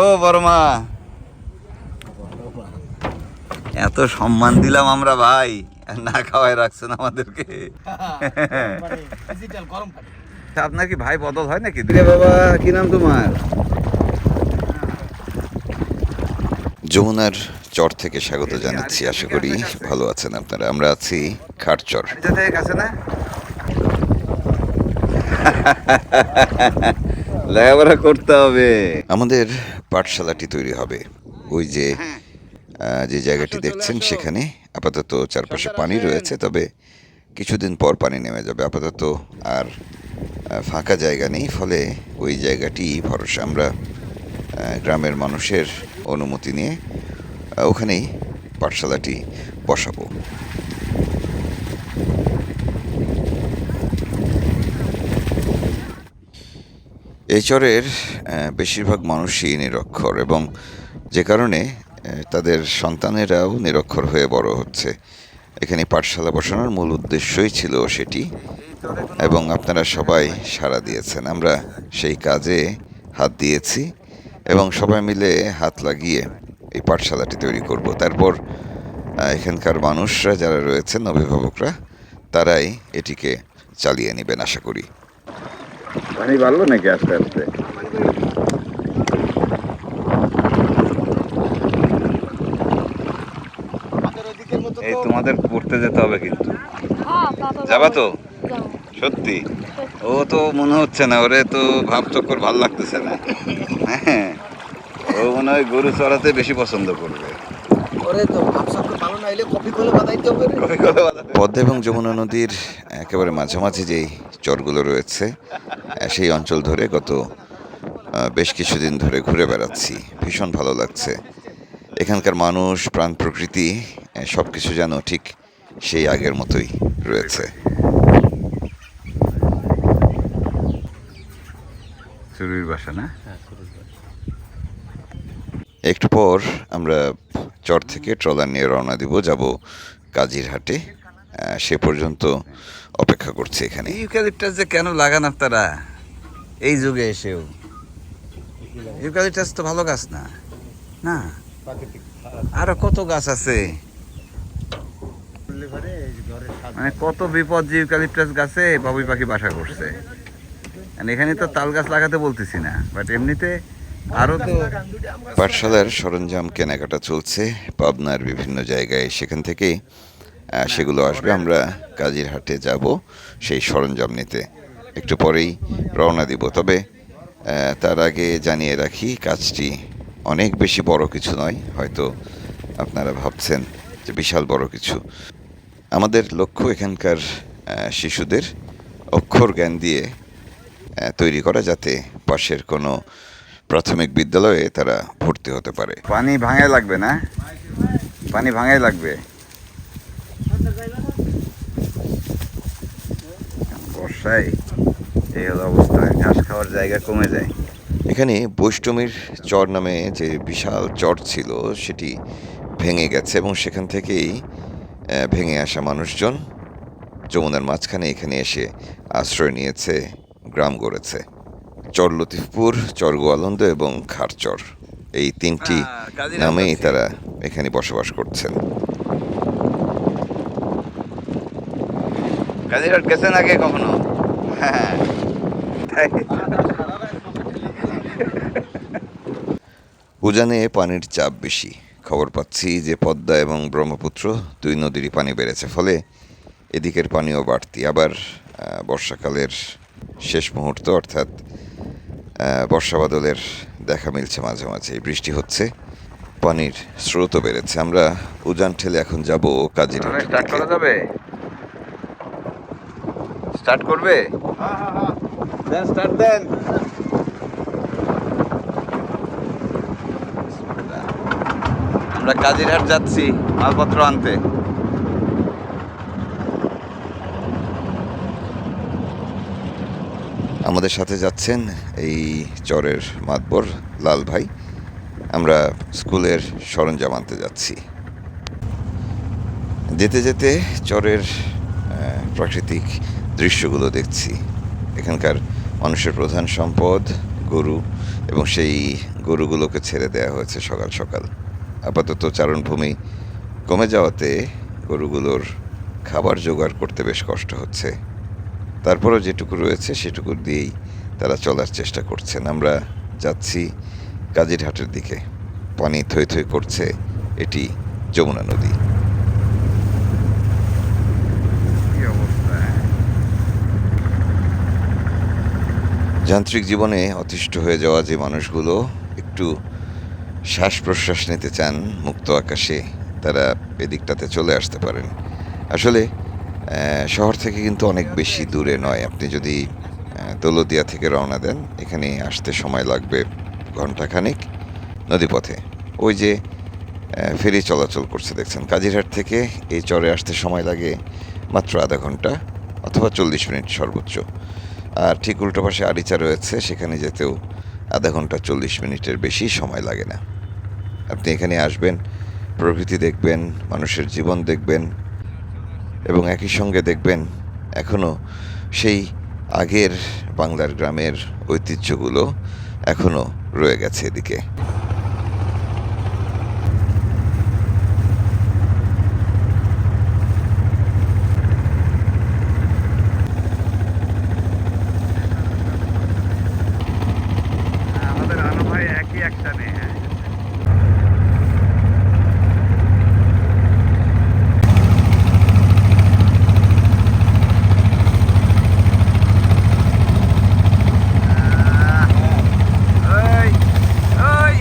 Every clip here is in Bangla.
ও বর্মা এত সম্মান দিলাম আমরা ভাই। না খাওয়াই রাখছেন আমাদেরকে। আপনার কি ভাই বদল হয় নাকি? বাবা, কি নাম তোমার? যমুনার চর থেকে স্বাগত জানাচ্ছি আশা করি ভালো আছেন আপনারা। আমরা আছি খাটচর। লেখাপড়া করতে হবে। আমাদের পাঠশালাটি তৈরি হবে। ওই যে যে জায়গাটি দেখছেন সেখানে আপাতত চারপাশে পানি রয়েছে তবে কিছুদিন পর পানি নেমে যাবে। আপাতত আর ফাঁকা জায়গা নেই ফলে ওই জায়গাটি ভরসা। আমরা গ্রামের মানুষের অনুমতি নিয়ে ওখানেই পাঠশালাটি বসাবো। এই চরের বেশিরভাগ মানুষই নিরক্ষর এবং যে কারণে তাদের সন্তানেরাও নিরক্ষর হয়ে বড় হচ্ছে। এখানে পাঠশালা বসানোর মূল উদ্দেশ্যই ছিল সেটি এবং আপনারা সবাই সাড়া দিয়েছেন। আমরা সেই কাজে হাত দিয়েছি এবং সবাই মিলে হাত লাগিয়ে এই পাঠশালাটি তৈরি করব। তারপর এখানকার মানুষরা যারা রয়েছেন অভিভাবকরা তারাই এটিকে চালিয়ে নেবেন আশা করি। পানি বাড়লো নাকি আস্তে আস্তে? এই তোমাদের পড়তে যেতে হবে কিন্তু। যাবা তো? সত্যি? ও তো মনে হচ্ছে না ওরে তো ভাব চক্কর ভালো লাগতেছে না। হ্যাঁ। ও মনে হয় গরু চড়াতে বেশি পছন্দ করবে। পদ্মা এবং যমুনা নদীর একেবারে মাঝামাঝি যেই চরগুলো রয়েছে সেই অঞ্চল ধরে গত বেশ কিছুদিন ধরে ঘুরে বেড়াচ্ছি। ভীষণ ভালো লাগছে। এখানকার মানুষ প্রাণ প্রকৃতি সব কিছু যেন ঠিক সেই আগের মতোই রয়েছে। চুরির বাসা না? একটু পর আমরা চর থেকে ট্রলার নিয়ে রওনা দিব, যাব কাজিরহাটে। সে পর্যন্ত অপেক্ষা করছি এখানে। ইউক্যালিপটাস যে কেন লাগান আপনারা? এই যুগে এসেও। ইউক্যালিপটাস তো ভালো গাছ না। না? আরও কত গাছ আছে? মানে কত বিপদ যে ইউক্যালিপটাস গাছে, বাবুই পাখি বাসা করছে। আর এখানে তো তাল গাছ লাগাতে বলতেছি না বাট এমনিতে আরও তো পাঠশালার সরঞ্জাম কেনাকাটা চলছে পাবনার বিভিন্ন জায়গায়। সেখান আহ, সেগুলো আসবে। আমরা কাজিরহাটে যাব সেই সরঞ্জাম নিতে। একটু পরেই রওনা দিব। তবে তার আগে জানিয়ে রাখি কাজটি অনেক বেশি বড় কিছু নয়। হয়তো আপনারা ভাবছেন যে বিশাল বড় কিছু। আমাদের লক্ষ্য এখানকার শিশুদের অক্ষর জ্ঞান দিয়ে তৈরি করা যাতে পাশের কোনো প্রাথমিক বিদ্যালয়ে তারা ভর্তি হতে পারে। পানি ভাঙাই লাগবে না? পানি ভাঙাই লাগবে? বর্ষায় এই হলো অবস্থা। ঘাস খাওয়ার জায়গা কমে যায়। এখানে বৈষ্টমীর চর নামে যে বিশাল চর ছিল সেটি ভেঙে গেছে এবং সেখান থেকেই ভেঙে আসা মানুষজন যমুনার মাঝখানে এখানে এসে আশ্রয় নিয়েছে গ্রাম গড়েছে। চর লতিফপুর চর গোয়ালন্দ এবং খারচর। এই তিনটি নামেই তারা এখানে বসবাস করছেন। কাজিরহাট গেছেন আগে কখনো? হ্যাঁ। উজানে পানির চাপ বেশি। খবর পাচ্ছি যে পদ্মা এবং ব্রহ্মপুত্র দুই নদীরই পানি বেড়েছে। ফলে এদিকের পানিও বাড়তি। আবার বর্ষাকালের শেষ মুহূর্ত অর্থাৎ বর্ষা বাদলের দেখা মিলছে মাঝে মাঝে বৃষ্টি হচ্ছে পানির স্রোতও বেড়েছে। আমরা উজান ঠেলে এখন যাব স্টার্ট করা যাবে? স্টার্ট করবে? দেন স্টার্ট দেন। আমরা কাজিরহাট যাচ্ছি মালপত্র আনতে। আমাদের সাথে যাচ্ছেন এই চরের মাতবর লাল ভাই। আমরা স্কুলের সরঞ্জাম আনতে যাচ্ছি। যেতে যেতে চরের প্রাকৃতিক দৃশ্যগুলো দেখছি। এখানকার মানুষের প্রধান সম্পদ, গরু, এবং সেই গরুগুলোকে ছেড়ে দেওয়া হয়েছে সকাল সকাল। আপাতত চারণভূমি কমে যাওয়াতে গরুগুলোর খাবার জোগাড় করতে বেশ কষ্ট হচ্ছে। তারপরও যেটুকু রয়েছে সেটুকু দিয়েই তারা চলার চেষ্টা করছেন। আমরা যাচ্ছি কাজিরহাটের দিকে। পানি থই থই করছে এটি যমুনা নদী। যান্ত্রিক জীবনে অতিষ্ঠ হয়ে যাওয়া যে মানুষগুলো একটু শ্বাস প্রশ্বাস নিতে চান মুক্ত আকাশে তারা এদিকটাতে চলে আসতে পারেন। আসলে শহর থেকে কিন্তু অনেক বেশি দূরে নয়। আপনি যদি দৌলদিয়া থেকে রওনা দেন, এখানে আসতে সময় লাগবে ঘন্টাখানেক নদীপথে। ওই যে ফেরি চলাচল করছে, দেখছেন? কাজিরহাট থেকে এই চরে আসতে সময় লাগে মাত্র আধা ঘণ্টা অথবা চল্লিশ মিনিট সর্বোচ্চ। আর ঠিক উল্টো পাশে আরিচা রয়েছে, সেখানে যেতেও আধা ঘণ্টা চল্লিশ মিনিটের বেশি সময় লাগে না। আপনি এখানে আসবেন, প্রকৃতি দেখবেন, মানুষের জীবন দেখবেন এবং একই সঙ্গে দেখবেন এখনও সেই আগের বাংলার গ্রামের ঐতিহ্যগুলো এখনও রয়ে গেছে এদিকে আমাদের আনো ভাই একই একসাথে হ্যাঁ আহ, ওই, ওই।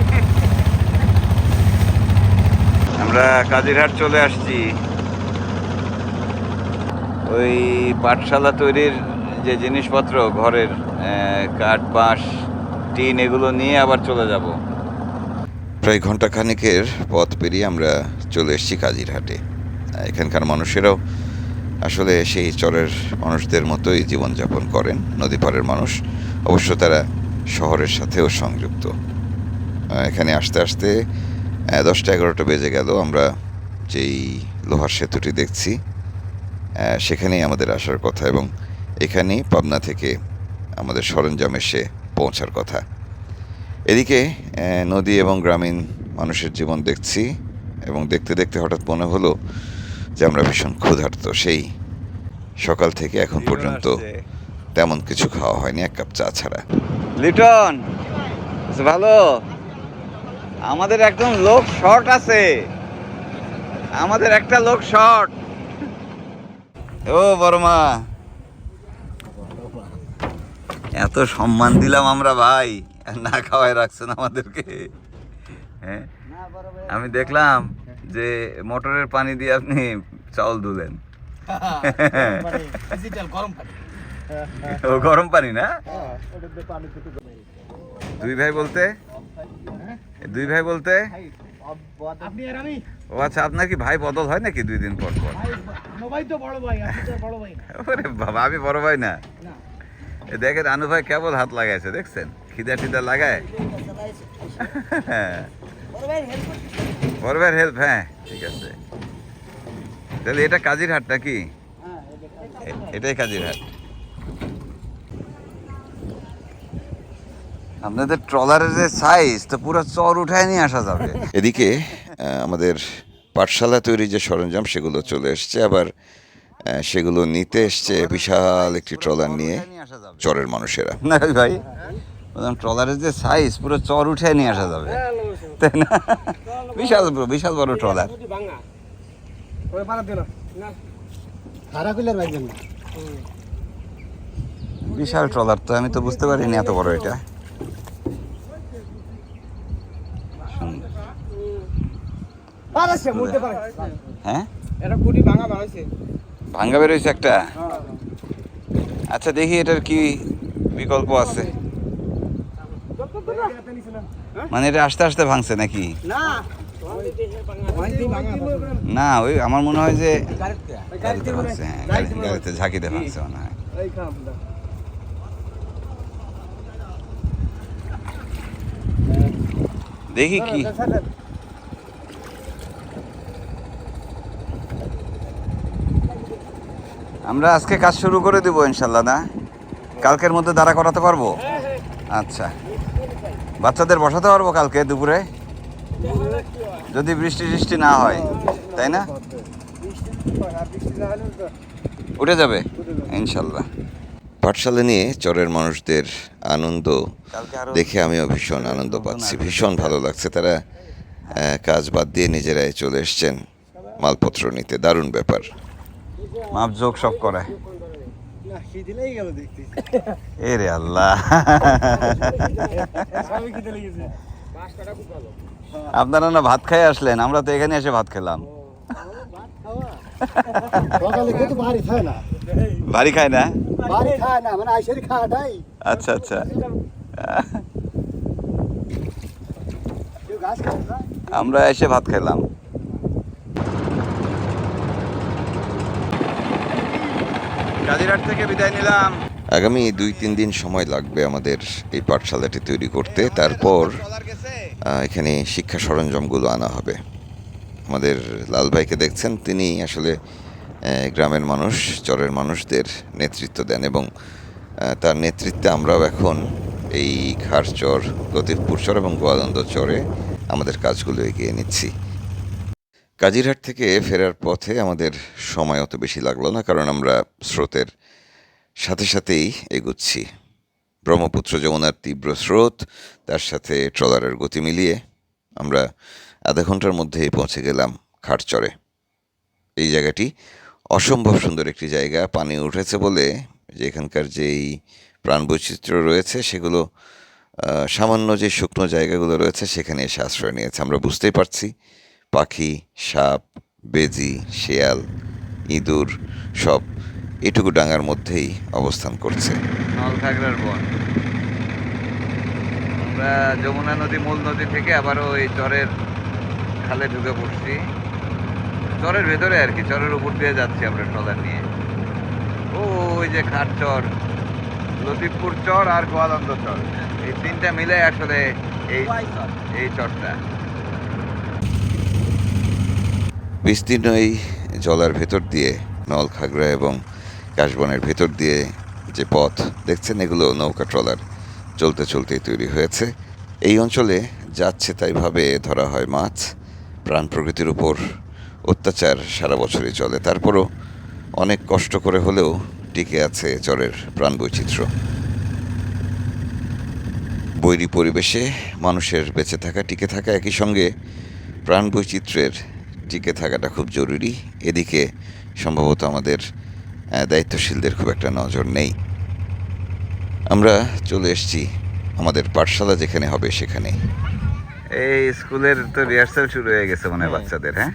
আমরা কাজিরহাট চলে আসছি। ওই পাঠশালা তৈরির যে জিনিসপত্র, ঘরের কাঠ, বাঁশ, টিন, এগুলো নিয়ে আবার চলে যাব। প্রায় ঘণ্টা খানেকের পথ পেরিয়ে আমরা চলে এসেছি কাজিরহাটে। এখানকার মানুষেরাও আসলে সেই চরের মানুষদের মতোই জীবনযাপন করেন, নদী পাড়ের মানুষ। অবশ্য তারা শহরের সাথেও সংযুক্ত। এখানে আসতে আসতে দশটা এগারোটা বেজে গেল আমরা যেই লোহার সেতুটি দেখছি সেখানেই আমাদের আসার কথা এবং এখানেই পাবনা থেকে আমাদের সরঞ্জাম এসে পৌঁছার কথা। এদিকে নদী এবং গ্রামীণ মানুষের জীবন দেখছি এবং দেখতে দেখতে হঠাৎ মনে হলো যে আমরা ভীষণ ক্ষুধার্ত। সেই সকাল থেকে এখন পর্যন্ত তেমন কিছু খাওয়া হয়নি এক কাপ চা ছাড়া। লিটন ভালো আমাদের একদম লোক শর্ট আছে। আমাদের একটা লোক শর্ট। ও বর্মা এত সম্মান দিলাম আমরা ভাই। আর না খাওয়াই রাখছেন আমাদেরকে। হ্যাঁ? আমি দেখলাম যে মোটরের পানি দিয়ে আপনি চাউল ধুলেন। ডিজিটাল গরম পানি। ও গরম পানি না? দুই ভাই বলতে? দুই ভাই বলতে? আপনি আর আমি। ও আচ্ছা আপনার কি ভাই বদল হয় নাকি দুই দিন পর পর? বড় ভাই আপনি তো বড় ভাই না। ওরে বাবা আমি বড় ভাই না? দেখেন আনু ভাই কেবল হাত লাগাইছে দেখছেন? খিদা টিদা লাগায়? হ্যাঁ বড় হেল্প ভাইয়ের হেল্প হ্যাঁ ঠিক আছে। তাহলে এটা কাজির হাট নাকি এটাই কাজির হাট আপনাদের ট্রলারের যে সাইজ তো পুরো চর উঠায় নিয়ে আসা যাবে। এদিকে আমাদের পাঠশালা তৈরি যে সরঞ্জাম সেগুলো চলে এসছে। আবার সেগুলো নিতে এসছে বিশাল একটি ট্রলার নিয়ে চরের মানুষেরা। না ভাই ট্রলারের যে সাইজ পুরো চর উঠে নিয়ে আসা যাবে। তাই না? বিশাল বড় বিশাল বড় ট্রলার। বিশাল ট্রলার তো আমি তো বুঝতে পারিনি এত বড় এটা সুন্দর। পারাছে মুড়তে পারে হ্যাঁ? ভাঙ্গা বেরোইছে একটা? আচ্ছা দেখি এটার কি বিকল্প আছে। মানে এটা আস্তে আস্তে ভাঙছে নাকি? না। ওই আমার মনে হয় যে গাড়িতে। গাড়িতে ভাঙছে হ্যাঁ গাড়িতে ঝাঁকিতে ভাঙছে মনে হয়। দেখি কি আমরা আজকে কাজ শুরু করে দেবো ইনশাল্লাহ না? কালকের মধ্যে দাঁড়া করাতে পারব? আচ্ছা। বাচ্চাদের বসাতে পারব কালকে দুপুরে? যদি বৃষ্টি টিষ্টি না হয় তাই না? উঠে যাবে ইনশাল্লাহ। পাঠশালা নিয়ে চরের মানুষদের আনন্দ দেখে আমিও ভীষণ আনন্দ পাচ্ছি। ভীষণ ভালো লাগছে। তারা কাজ বাদ দিয়ে নিজেরাই চলে এসছেন মালপত্র নিতে। দারুণ ব্যাপার। মাপ যোগ সব করে। না খিদে লেগে গেল দেখতে এ রে আল্লাহ আপনারা না ভাত খাই আসলেন আমরা তো এখানে এসে ভাত খেলাম। কিন্তু খায় না। মানে আচ্ছা আচ্ছা। আমরা এসে ভাত খেলাম। কাজিরহাট থেকে বিদায় নিলাম। আগামী দুই, তিন দিন সময় লাগবে আমাদের এই পাঠশালাটি তৈরি করতে। তারপর এখানে শিক্ষা সরঞ্জামগুলো আনা হবে। আমাদের লাল ভাইকে দেখছেন, তিনি আসলে গ্রামের মানুষ, চরের মানুষদের নেতৃত্ব দেন এবং তার নেতৃত্বে আমরাও এখন এই খারচর লতিফপুর চর এবং গোয়ালন্দ চরে আমাদের কাজগুলো এগিয়ে নিচ্ছি। কাজিরহাট থেকে ফেরার পথে আমাদের সময় অত বেশি লাগল না, কারণ আমরা স্রোতের সাথে সাথেই এগুচ্ছি। ব্রহ্মপুত্র যমুনার তীব্র স্রোত, তার সাথে ট্রলারের গতি মিলিয়ে আমরা আধা ঘণ্টার মধ্যেই পৌঁছে গেলাম খাটচরে। এই জায়গাটি অসম্ভব সুন্দর একটি জায়গা, পানি উঠেছে বলে যে এখানকার যেই প্রাণবৈচিত্র্য রয়েছে, সেগুলো সামান্য যে শুকনো জায়গাগুলো রয়েছে, সেখানে এসে আশ্রয় নিয়েছে। আমরা বুঝতেই পারছি পাখি সাপ বেজি শেয়াল ইঁদুর সব এটুকু ডাঙার মধ্যেই অবস্থান করছে। নলখাগড়ার বন। আমরা যমুনা নদী মূল নদী থেকে আবারও ওই চরের খালে ঢুকে পড়ছি। চরের ভেতরে আর কি চরের উপর দিয়ে যাচ্ছি আমরা ট্রলার নিয়ে। ও ওই যে খাট চর লতিফপুর চর আর গোয়ালন্দ চর। এই তিনটা মিলে আসলে এই এই চরটা। বিস্তীর্ণ এই জলার ভেতর দিয়ে নলখাগড়া এবং কাশবনের ভেতর দিয়ে যে পথ, দেখছেন এগুলো নৌকা ট্রলার চলতে চলতেই তৈরি হয়েছে। এই অঞ্চলে যাচ্ছে তাইভাবে ধরা হয় মাছ। প্রাণ প্রকৃতির উপর অত্যাচার সারা বছরই চলে। তারপরও অনেক কষ্ট করে হলেও টিকে আছে চরের প্রাণ বৈচিত্র্য। বৈরী পরিবেশে মানুষের বেঁচে থাকা, টিকে থাকা একই সঙ্গে প্রাণ বৈচিত্র্যের টিকে থাকাটা খুব জরুরি। এদিকে সম্ভবত আমাদের দায়িত্বশীলদের খুব একটা নজর নেই। আমরা চলে এসেছি আমাদের পাঠশালা যেখানে হবে সেখানে। এই স্কুলের তো রিহার্সাল শুরু হয়ে গেছে মনে হয় বাচ্চাদের হ্যাঁ?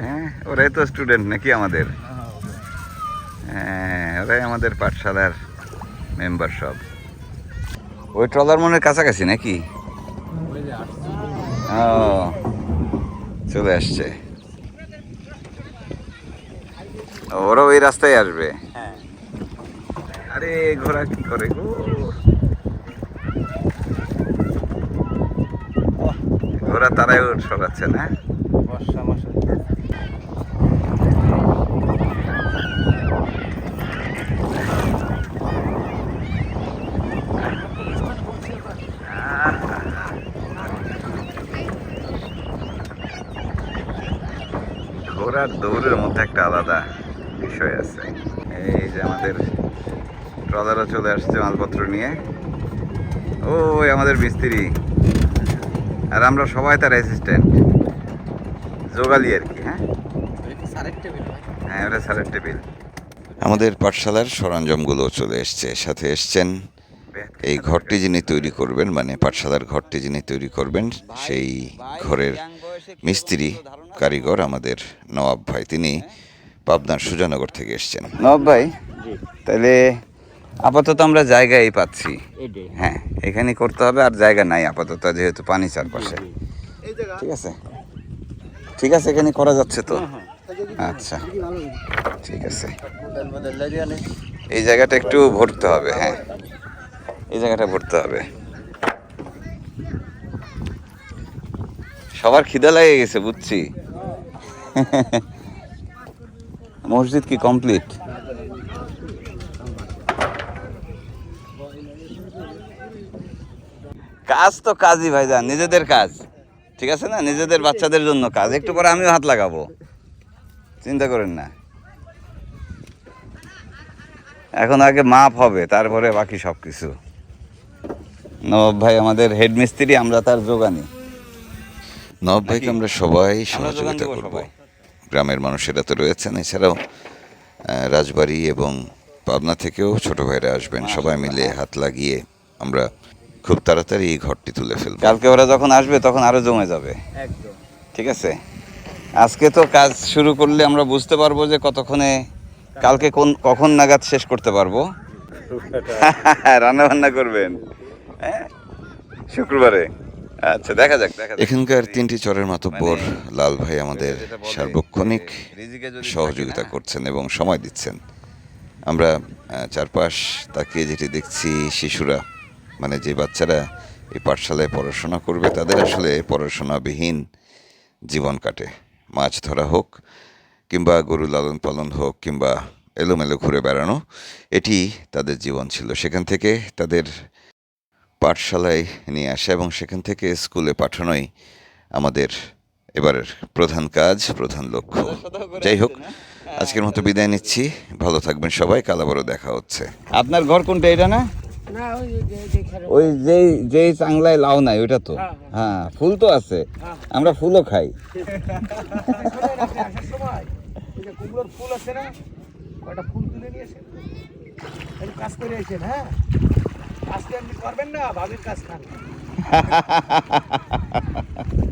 হ্যাঁ। ওরাই তো স্টুডেন্ট নাকি আমাদের? হ্যাঁ ওরাই আমাদের পাঠশালার মেম্বার সব। ওই ট্রলার মনের কাছাকাছি নাকি? ও চলে আসছে। ওরা ওই রাস্তায় আসবে। আরে ঘোড়া কি করে গো? ঘোড়া তারাই ওর সরাচ্ছে না? বর্ষা মাসে ঘোড়ার দৌড়ের মধ্যে একটা আলাদা বিষয় আছে। এই যে আমাদের ট্রলারও চলে আসছে মালপত্র নিয়ে। ওই আমাদের মিস্ত্রি। আর আমরা সবাই তার অ্যাসিস্ট্যান্ট যোগালি আর কি হ্যাঁ? হ্যাঁ ওটা স্যারের টেবিল। আমাদের পাঠশালার সরঞ্জামগুলো চলে এসছে। সাথে এসছেন এই ঘরটি যিনি তৈরি করবেন মানে পাঠশালার ঘরটি যিনি তৈরি করবেন সেই ঘরের মিস্ত্রি। কারিগর আমাদের নবাব ভাই। তিনি পাবনার সুজানগর থেকে এসছেন। নব ভাই তাহলে আপাতত আমরা জায়গায় পাচ্ছি। হ্যাঁ এখানে করতে হবে আর জায়গা নাই আপাতত যেহেতু পানি চারপাশে। এই ঠিক আছে? ঠিক আছে এখানে করা যাচ্ছে তো? আচ্ছা। ঠিক আছে। এই জায়গাটা একটু ভরতে হবে হ্যাঁ। এই জায়গাটা ভরতে হবে। সবার খিদা লেগে গেছে বুঝছি। মসজিদ কি কমপ্লিট? কাজ তো কাজই ভাই যান নিজেদের কাজ। ঠিক আছে না? নিজেদের বাচ্চাদের জন্য কাজ। একটু পরে আমিও হাত লাগাবো। চিন্তা করেন না। এখন আগে মাপ হবে তারপরে বাকি সব কিছু নবাব ভাই আমাদের হেডমিস্ত্রি আমরা তার যোগানি। নবাব ভাইকে আমরা সবাই সহযোগিতা করব। গ্রামের মানুষেরা তো রয়েছেন। এছাড়াও রাজবাড়ি এবং পাবনা থেকেও ছোট ভাইরা আসবেন। সবাই মিলে হাত লাগিয়ে আমরা খুব তাড়াতাড়ি এই ঘরটি তুলে ফেলব। কালকে ওরা যখন আসবে তখন আরও জমে যাবে। একদম। ঠিক আছে? আজকে তো কাজ শুরু করলে আমরা বুঝতে পারব যে কতক্ষণে কালকে কোন কখন নাগাদ শেষ করতে পারব। রান্না বান্না করবেন। হ্যাঁ? শুক্রবারে। আচ্ছা দেখা যাক দেখা যাক। এখানকার তিনটি চরের মাতব্বর মানে লাল ভাই আমাদের সার্বক্ষণিক সহযোগিতা করছেন এবং সময় দিচ্ছেন। আমরা চারপাশ তাকিয়ে যেটি দেখছি শিশুরা মানে যে বাচ্চারা এই পাঠশালায় পড়াশোনা করবে তাদের আসলে পড়াশোনাবিহীন জীবন কাটে। মাছ ধরা হোক কিংবা গরু লালন পালন হোক কিংবা এলোমেলো ঘুরে বেড়ানো এটি তাদের জীবন ছিল। সেখান থেকে তাদের পাঠশালায় নিয়ে আসা এবং সেখান থেকে স্কুলে পাঠানোই আমাদের এবারের প্রধান কাজ প্রধান লক্ষ্য। যাই হোক আজকের মতো বিদায় নিচ্ছি। ভালো থাকবেন সবাই কাল আবারও দেখা হচ্ছে। আপনার ঘর কোনটা এটা না? না ওই যে যেই যেই চাংলায় লাউ নাই ওইটা তো? হ্যাঁ ফুল তো আছে। আমরা ফুলও খাই। আসার সময় ওই যে কুমড়োর ফুল আছে না ফুল তুলে নিয়েছেন কাজ করে হ্যাঁ? আজকে আপনি করবেন না ভাবির কাজ খান।